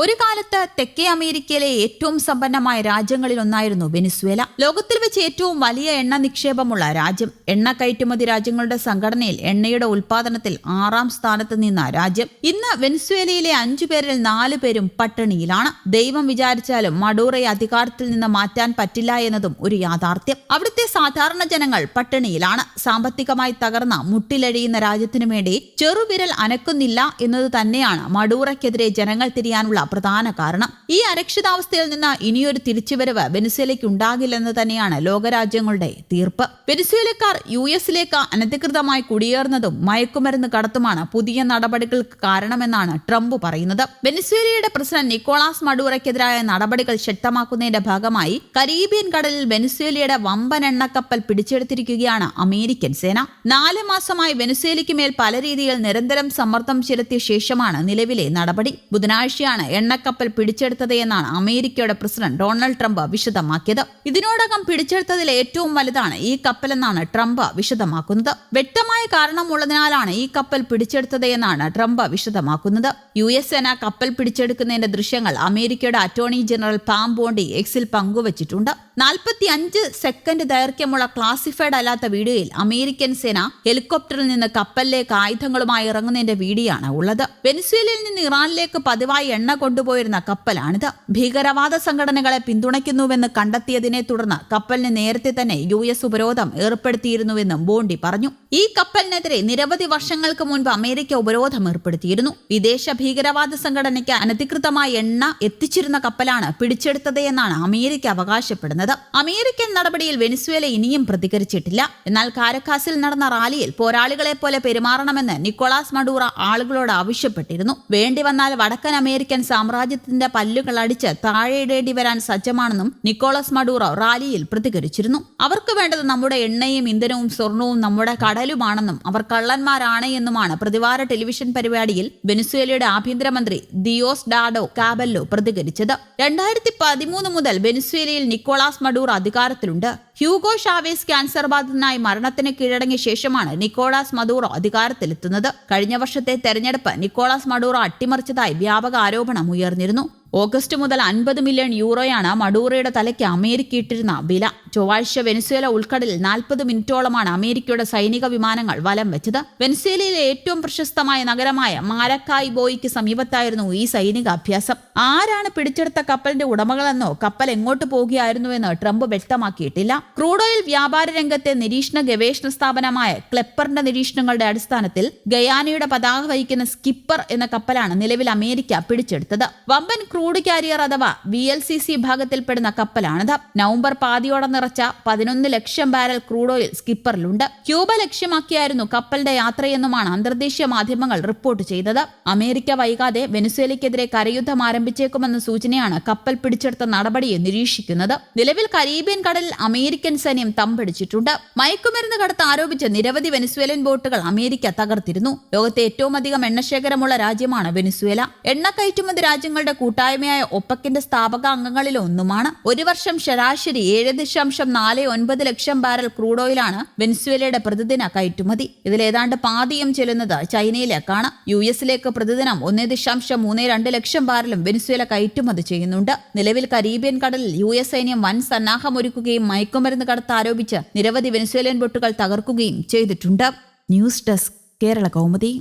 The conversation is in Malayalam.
ഒരു കാലത്ത് തെക്കേ അമേരിക്കയിലെ ഏറ്റവും സമ്പന്നമായ രാജ്യങ്ങളിൽ ഒന്നായിരുന്നു വെനിസ്വേല. ലോകത്തിൽ വെച്ച് ഏറ്റവും വലിയ എണ്ണ നിക്ഷേപമുള്ള രാജ്യം. എണ്ണ കയറ്റുമതി രാജ്യങ്ങളുടെ സംഘടനയിൽ എണ്ണയുടെ ഉൽപാദനത്തിൽ ആറാം സ്ഥാനത്ത് നിന്ന രാജ്യം. ഇന്ന് വെനിസ്വേലയിലെ അഞ്ചു പേരിൽ നാലു പേരും പട്ടിണിയിലാണ്. ദൈവം വിചാരിച്ചാലും മഡൂറയെ അധികാരത്തിൽ നിന്ന് മാറ്റാൻ പറ്റില്ല എന്നതും ഒരു യാഥാർത്ഥ്യം. അവിടുത്തെ സാധാരണ ജനങ്ങൾ പട്ടിണിയിലാണ്. സാമ്പത്തികമായി തകർന്ന മുട്ടിലഴിയുന്ന രാജ്യത്തിനു വേണ്ടി ചെറുവിരൽ അനക്കുന്നില്ല എന്നത് തന്നെയാണ് മഡൂറയ്ക്കെതിരെ ജനങ്ങൾ തിരിയാനുള്ള പ്രധാന കാരണം. ഈ അരക്ഷിതാവസ്ഥയിൽ നിന്ന് ഇനിയൊരു തിരിച്ചുവരവ് വെനിസ്വേലയ്ക്ക് ഉണ്ടാകില്ലെന്ന് തന്നെയാണ് ലോകരാജ്യങ്ങളുടെ തീർപ്പ്. വെനിസ്വേലക്കാർ യു എസിലേക്ക് അനധികൃതമായി കുടിയേറുന്നതും മയക്കുമരുന്ന് കടത്തുമാണ് പുതിയ നടപടികൾക്ക് കാരണമെന്നാണ് ട്രംപ് പറയുന്നത്. വെനിസ്വേലയുടെ പ്രസിഡന്റ് നിക്കോളാസ് മഡൂറയ്ക്കെതിരായ നടപടികൾ ശക്തമാക്കുന്നതിന്റെ ഭാഗമായി കരീബിയൻ കടലിൽ വെനിസ്വേലയുടെ വമ്പൻ എണ്ണക്കപ്പൽ പിടിച്ചെടുത്തിരിക്കുകയാണ് അമേരിക്കൻ സേന. നാല് മാസമായി വെനിസ്വേലയ്ക്ക് മേൽ പല രീതിയിൽ നിരന്തരം സമ്മർദ്ദം ചെലുത്തിയ ശേഷമാണ് നിലവിലെ നടപടി. ബുധനാഴ്ചയാണ് എണ്ണക്കപ്പൽ പിടിച്ചെടുത്തത് എന്നാണ് അമേരിക്കയുടെ പ്രസിഡന്റ് ഡൊണാൾഡ് ട്രംപ് വിശദമാക്കിയത്. ഇതിനോടകം പിടിച്ചെടുത്തതിൽ ഏറ്റവും വലുതാണ് ഈ കപ്പലെന്നാണ് ട്രംപ് വിശദമാക്കുന്നത്. വ്യക്തമായ കാരണമുള്ളതിനാലാണ് ഈ കപ്പൽ പിടിച്ചെടുത്തത് എന്നാണ് ട്രംപ് വിശദമാക്കുന്നത്. യു എസ് സേന കപ്പൽ പിടിച്ചെടുക്കുന്നതിന്റെ ദൃശ്യങ്ങൾ അമേരിക്കയുടെ അറ്റോർണി ജനറൽ പാം ബോണ്ടി എക്സിൽ പങ്കുവച്ചിട്ടുണ്ട്. നാൽപ്പത്തി അഞ്ച് സെക്കൻഡ് ദൈർഘ്യമുള്ള ക്ലാസിഫൈഡ് അല്ലാത്ത വീഡിയോയിൽ അമേരിക്കൻ സേന ഹെലികോപ്റ്ററിൽ നിന്ന് കപ്പലിലേക്ക് ആയുധങ്ങളുമായി ഇറങ്ങുന്നതിന്റെ വീഡിയോ ആണ് ഉള്ളത്. വെനിസ്വേലയിൽ നിന്ന് ഇറാനിലേക്ക് പതിവായി എണ്ണ കൊണ്ടുപോയിരുന്ന കപ്പലാണിത്. ഭീകരവാദ സംഘടനകളെ പിന്തുണയ്ക്കുന്നുവെന്ന് കണ്ടെത്തിയതിനെ തുടർന്ന് കപ്പലിന് നേരത്തെ തന്നെ യു എസ് ഉപരോധം ഏർപ്പെടുത്തിയിരുന്നുവെന്നും ബോണ്ടി പറഞ്ഞു. ഈ കപ്പലിനെതിരെ നിരവധി വർഷങ്ങൾക്ക് മുൻപ് അമേരിക്ക ഉപരോധം ഏർപ്പെടുത്തിയിരുന്നു. വിദേശ ഭീകരവാദ സംഘടനയ്ക്ക് അനധികൃതമായി എണ്ണ എത്തിച്ചിരുന്ന കപ്പലാണ് പിടിച്ചെടുത്തത് എന്നാണ് അമേരിക്ക അവകാശപ്പെടുന്നത്. അമേരിക്കൻ നടപടിയിൽ വെനിസ്വേല ഇനിയും പ്രതികരിച്ചിട്ടില്ല. എന്നാൽ കാരക്കാസിൽ നടന്ന റാലിയിൽ പോരാളികളെ പോലെ പെരുമാറണമെന്ന് നിക്കോളാസ് മഡൂറ ആളുകളോട് ആവശ്യപ്പെട്ടിരുന്നു. വേണ്ടി വന്നാൽ വടക്കൻ അമേരിക്കൻ സാമ്രാജ്യത്തിന്റെ പല്ലുകൾ അടിച്ച് താഴെയിടേണ്ടി വരാൻ സജ്ജമാണെന്നും നിക്കോളാസ് മഡൂറോ റാലിയിൽ പ്രതികരിച്ചിരുന്നു. അവർക്ക് വേണ്ടത് നമ്മുടെ എണ്ണയും ഇന്ധനവും സ്വർണവും നമ്മുടെ കടലുമാണെന്നും അവർ കള്ളന്മാരാണ് എന്നുമാണ് പ്രതിവാര ടെലിവിഷൻ പരിപാടിയിൽ വെനിസ്വേലയുടെ ആഭ്യന്തരമന്ത്രി ദിയോസ് ഡാഡോ കാബല്ലോ പ്രതികരിച്ചത്. രണ്ടായിരത്തി പതിമൂന്ന് മുതൽ വെനിസ്വേലയിൽ നിക്കോളാസ് മഡൂർ അധികാരത്തിലുണ്ട്. ഹ്യൂഗോ ഷാവേസ് ക്യാൻസർ ബാധിതനായി മരണത്തിന് കീഴടങ്ങിയ ശേഷമാണ് നിക്കോളാസ് മഡൂറോ അധികാരത്തിലെത്തുന്നത്. കഴിഞ്ഞ വർഷത്തെ തെരഞ്ഞെടുപ്പ് നിക്കോളാസ് മഡൂറോ അട്ടിമറിച്ചതായി വ്യാപക ആരോപണം ഉയർന്നിരുന്നു. ഓഗസ്റ്റ് മുതൽ അൻപത് മില്യൺ യൂറോയാണ് മഡൂറയുടെ തലയ്ക്ക് അമേരിക്ക ഇട്ടിരുന്ന വില. ചൊവ്വാഴ്ച വെനസ്വേല ഉൾക്കടലിൽ നാൽപ്പത് മിനിറ്റോളമാണ് അമേരിക്കയുടെ സൈനിക വിമാനങ്ങൾ വലം വെച്ചത്. വെനസ്വേലയിലെ ഏറ്റവും പ്രശസ്തമായ നഗരമായ മാരക്കായ് ബോയിക്ക് സമീപത്തായിരുന്നു ഈ സൈനിക അഭ്യാസം. ആരാണ് പിടിച്ചെടുത്ത കപ്പലിന്റെ ഉടമകളെന്നോ കപ്പൽ എങ്ങോട്ട് പോകുകയായിരുന്നുവെന്ന് ട്രംപ് വ്യക്തമാക്കിയിട്ടില്ല. ക്രൂഡ് ഓയിൽ വ്യാപാര രംഗത്തെ നിരീക്ഷണ ഗവേഷണ സ്ഥാപനമായ ക്ലെപ്പറിന്റെ നിരീക്ഷണങ്ങളുടെ അടിസ്ഥാനത്തിൽ ഗയാനയുടെ പതാക വഹിക്കുന്ന സ്കിപ്പർ എന്ന കപ്പലാണ് നിലവിൽ അമേരിക്ക പിടിച്ചെടുത്തത്. വമ്പൻ ക്രൂഡ് കാരിയർ അഥവാ വി എൽ സി സി വിഭാഗത്തിൽപ്പെടുന്ന കപ്പലാണിത്. നവംബർ പാതിയോടെ നിറച്ച പതിനൊന്ന് ലക്ഷം ബാരൽ ക്രൂഡ് ഓയിൽ സ്കിപ്പറിലുണ്ട്. ക്യൂബ ലക്ഷ്യമാക്കിയായിരുന്നു കപ്പലിന്റെ യാത്രയെന്നുമാണ് അന്തർദേശീയ മാധ്യമങ്ങൾ റിപ്പോർട്ട് ചെയ്തത്. അമേരിക്ക വൈകാതെ വെനുസ്വേലയ്ക്കെതിരെ കരയുദ്ധം ആരംഭിച്ചേക്കുമെന്ന സൂചനയാണ് കപ്പൽ പിടിച്ചെടുത്ത നടപടിയെ നിരീക്ഷിക്കുന്നത്. നിലവിൽ കരീബിയൻ കടലിൽ അമേരിക്കൻ സൈന്യം തമ്പടിച്ചിട്ടുണ്ട്. മയക്കുമരുന്ന് കടത്ത് ആരോപിച്ച് നിരവധി വെനുസ്വേലൻ ബോട്ടുകൾ അമേരിക്ക തകർത്തിരുന്നു. ലോകത്തെ ഏറ്റവും അധികം എണ്ണശേഖരമുള്ള രാജ്യമാണ് വെനുസ്വേല. എണ്ണ കയറ്റുമതി രാജ്യങ്ങളുടെ കൂട്ടായ്മയായ ഒപ്പക്കിന്റെ സ്ഥാപക അംഗങ്ങളിൽ ഒന്നുമാണ് ഒരു വർഷം ശരാശരി ഏഴ് ദശാംശം നാല് ഒൻപത് ലക്ഷം ബാരൽ ക്രൂഡ് ഓയിലാണ് വെനിസ്വേലയുടെ പ്രതിദിന കയറ്റുമതി. ഇതിൽ ഏതാണ്ട് പാതിയും ചെല്ലുന്നത് ചൈനയിലേക്കാണ്. യു എസിലേക്ക് പ്രതിദിനം ഒന്നേ ദശാംശം മൂന്ന് രണ്ട് ലക്ഷം ബാരലും വെനിസ്വേല കയറ്റുമതി ചെയ്യുന്നുണ്ട്. നിലവിൽ കരീബിയൻ കടലിൽ യു എസ് സൈന്യം വൻ സന്നാഹമൊരുക്കുകയും മയക്കുമരുന്ന് കടത്ത് ആരോപിച്ച് നിരവധി വെനിസ്വേലിയൻ ബോട്ടുകൾ തകർക്കുകയും ചെയ്തിട്ടുണ്ട്. News desk Kerala Kaumudi.